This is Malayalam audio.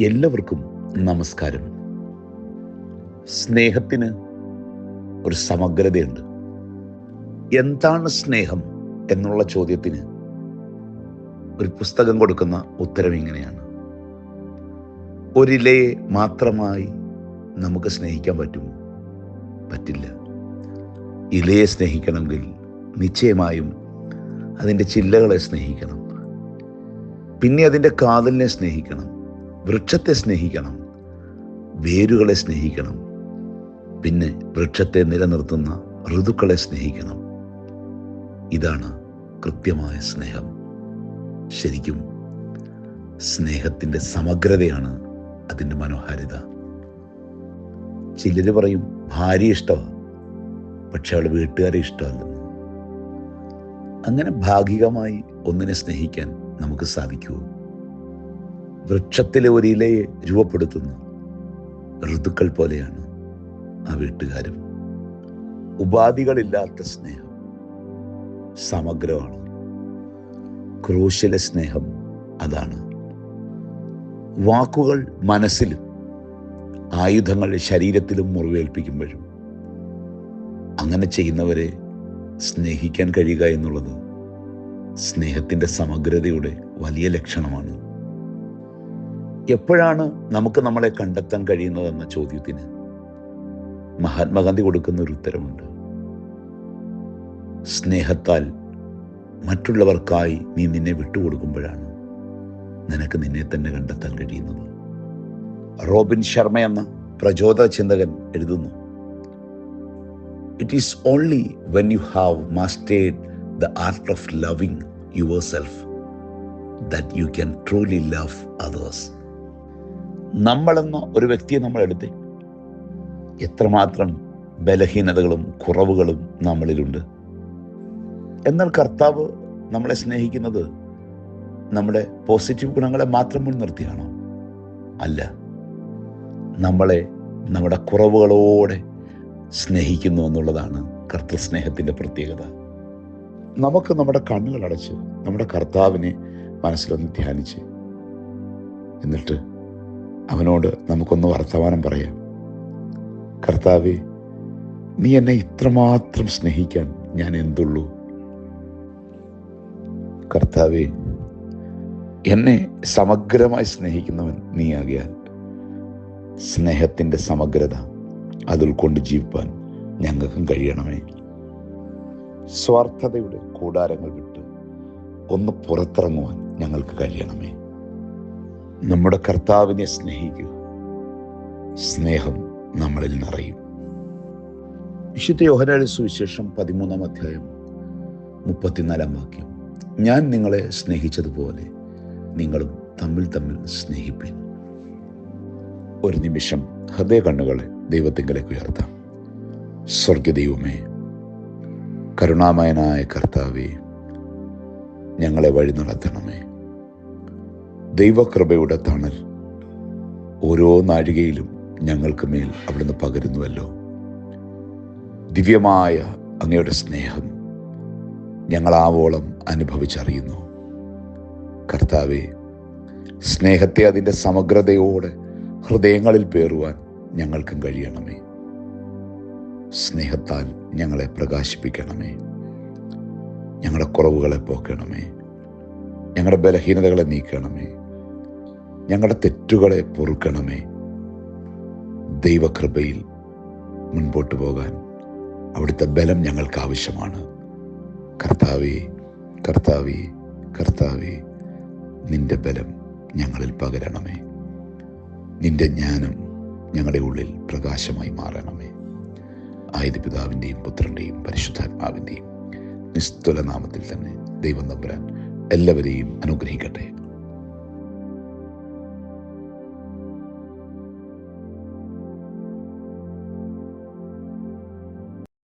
എല്ലാവർക്കും നമസ്കാരം. സ്നേഹത്തിന് ഒരു സമഗ്രതയുണ്ട്. എന്താണ് സ്നേഹം എന്നുള്ള ചോദ്യത്തിന് ഒരു പുസ്തകം കൊടുക്കുന്ന ഉത്തരം ഇങ്ങനെയാണ്. ഒരിലയെ മാത്രമായി നമുക്ക് സ്നേഹിക്കാൻ പറ്റുമോ? പറ്റില്ല. ഇലയെ സ്നേഹിക്കണമെങ്കിൽ നിശ്ചയമായും അതിന്റെ ചില്ലകളെ സ്നേഹിക്കണം. പിന്നെ അതിന്റെ കാതലിനെ സ്നേഹിക്കണം. വൃക്ഷത്തെ സ്നേഹിക്കണം. വേരുകളെ സ്നേഹിക്കണം. പിന്നെ വൃക്ഷത്തെ നിലനിർത്തുന്ന ഋതുക്കളെ സ്നേഹിക്കണം. ഇതാണ് കൃത്യമായ സ്നേഹം. ശരിക്കും സ്നേഹത്തിന്റെ സമഗ്രതയാണ് അതിന്റെ മനോഹാരിത. ചിലർ പറയും ഭാര്യ ഇഷ്ടമാണ് പക്ഷെ അവൾ വീട്ടുകാരെ ഇഷ്ടമല്ലെന്ന്. അങ്ങനെ ഭാഗികമായി ഒന്നിനെ സ്നേഹിക്കാൻ നമുക്ക് സാധിക്കുമോ? വൃക്ഷത്തിലെ ഒരു ഇലയെ രൂപപ്പെടുത്തുന്ന ഋതുക്കൾ പോലെയാണ് ആ വീട്ടുകാരും. ഉപാധികളില്ലാത്ത സ്നേഹം സമഗ്രമാണ്. ക്രൂശിലെ സ്നേഹം അതാണ്. വാക്കുകൾ മനസ്സിലും ആയുധങ്ങൾ ശരീരത്തിലും മുറിവേൽപ്പിക്കുമ്പോഴും അങ്ങനെ ചെയ്യുന്നവരെ സ്നേഹിക്കാൻ കഴിയുക എന്നുള്ളത് സ്നേഹത്തിന്റെ സമഗ്രതയുടെ വലിയ ലക്ഷണമാണ്. എപ്പോഴാണ് നമുക്ക് നമ്മളെ കണ്ടെത്താൻ കഴിയുന്നതെന്ന ചോദ്യത്തിന് മഹാത്മാഗാന്ധി കൊടുക്കുന്ന ഒരു ഉത്തരമുണ്ട്. സ്നേഹത്താൽ മറ്റുള്ളവർക്കായി നീ നിന്നെ വിട്ടുകൊടുക്കുമ്പോഴാണ് നിനക്ക് നിന്നെ തന്നെ കണ്ടെത്താൻ കഴിയുന്നത്. റോബിൻ ശർമ്മ എന്ന പ്രചോദ ചിന്തകൻ എഴുതുന്നു. It is only when you have mastered the art of loving yourself that you can truly love others നമ്മളെന്ന ഒരു വ്യക്തിയെ നമ്മൾ എടുത്തേ എത്രമാത്രം ബലഹീനതകളും കുറവുകളും നമ്മളിലുണ്ട്. എന്നാൽ കർത്താവ് നമ്മളെ സ്നേഹിക്കുന്നത് നമ്മുടെ പോസിറ്റീവ് ഗുണങ്ങളെ മാത്രം മുൻനിർത്തിയാണോ അല്ല. നമ്മളെ നമ്മുടെ കുറവുകളോടെ സ്നേഹിക്കുന്നു എന്നുള്ളതാണ് കർത്തൃസ്നേഹത്തിന്റെ പ്രത്യേകത. നമുക്ക് നമ്മുടെ കണ്ണുകൾ അടച്ച് നമ്മുടെ കർത്താവിനെ മനസ്സിലൊന്ന് ധ്യാനിച്ച്. എന്നിട്ട് അവനോട് നമുക്കൊന്ന് വർത്തമാനം പറയാം. കർത്താവെ നീ എന്നെ ഇത്രമാത്രം സ്നേഹിക്കാൻ ഞാൻ എന്തുള്ളൂ? കർത്താവെ എന്നെ സമഗ്രമായി സ്നേഹിക്കുന്നവൻ നീ ആകിയാൽ സ്നേഹത്തിന്റെ സമഗ്രത അത് ഉൾക്കൊണ്ട് ജീവിപ്പാൻ ഞങ്ങൾക്കും കഴിയണമേ. സ്വാർത്ഥതയുടെ കൂടാരങ്ങൾ വിട്ട് ഒന്ന് പുറത്തിറങ്ങുവാൻ ഞങ്ങൾക്ക് കഴിയണമേ. നമ്മുടെ കർത്താവിനെ സ്നേഹിക്കുക. സ്നേഹം നമ്മളിൽ നിറയും. വിശുദ്ധ യോഹനാഴി സുവിശേഷം പതിമൂന്നാം അധ്യായം മുപ്പത്തിനാലാം വാക്യം. ഞാൻ നിങ്ങളെ സ്നേഹിച്ചതുപോലെ നിങ്ങളും തമ്മിൽ തമ്മിൽ സ്നേഹിപ്പിൻ. ഒരു നിമിഷം ഹൃദയ കണ്ണുകളെ ദൈവത്തിങ്കലേക്ക് ഉയർത്താം. സ്വർഗദൈവമേ കരുണാമയനായ കർത്താവേ ഞങ്ങളെ വഴി നടത്തണമേ. ദൈവകൃപയുടെ തണൽ ഓരോ നാഴികയിലും ഞങ്ങൾക്ക് മേൽ അവിടുന്ന് പകരുന്നുവല്ലോ. ദിവ്യമായ അങ്ങയുടെ സ്നേഹം ഞങ്ങളാവോളം അനുഭവിച്ചറിയുന്നു. കർത്താവെ സ്നേഹത്തെ അതിന്റെ സമഗ്രതയോടെ ഹൃദയങ്ങളിൽ പേറുവാൻ ഞങ്ങൾക്കും കഴിയണമേ. സ്നേഹത്താൽ ഞങ്ങളെ പ്രകാശിപ്പിക്കണമേ. ഞങ്ങളുടെ കുറവുകളെ പോക്കണമേ. ഞങ്ങളുടെ ബലഹീനതകളെ നീക്കണമേ. ഞങ്ങളുടെ തെറ്റുകളെ പൊറുക്കണമേ. ദൈവകൃപയിൽ മുൻപോട്ട് പോകാൻ അവിടുത്തെ ബലം ഞങ്ങൾക്ക് ആവശ്യമാണ്. കർത്താവേ കർത്താവേ കർത്താവേ നിന്റെ ബലം ഞങ്ങളിൽ പകരണമേ. നിന്റെ ജ്ഞാനം ഞങ്ങളുടെ ഉള്ളിൽ പ്രകാശമായി മാറണമേ. ആയത് പിതാവിന്റെയും പുത്രന്റെയും പരിശുദ്ധാത്മാവിന്റെയും നിസ്തുല നാമത്തിൽ തന്നെ ദൈവം നമ്പുരാൻ എല്ലാവരെയും അനുഗ്രഹിക്കട്ടെ.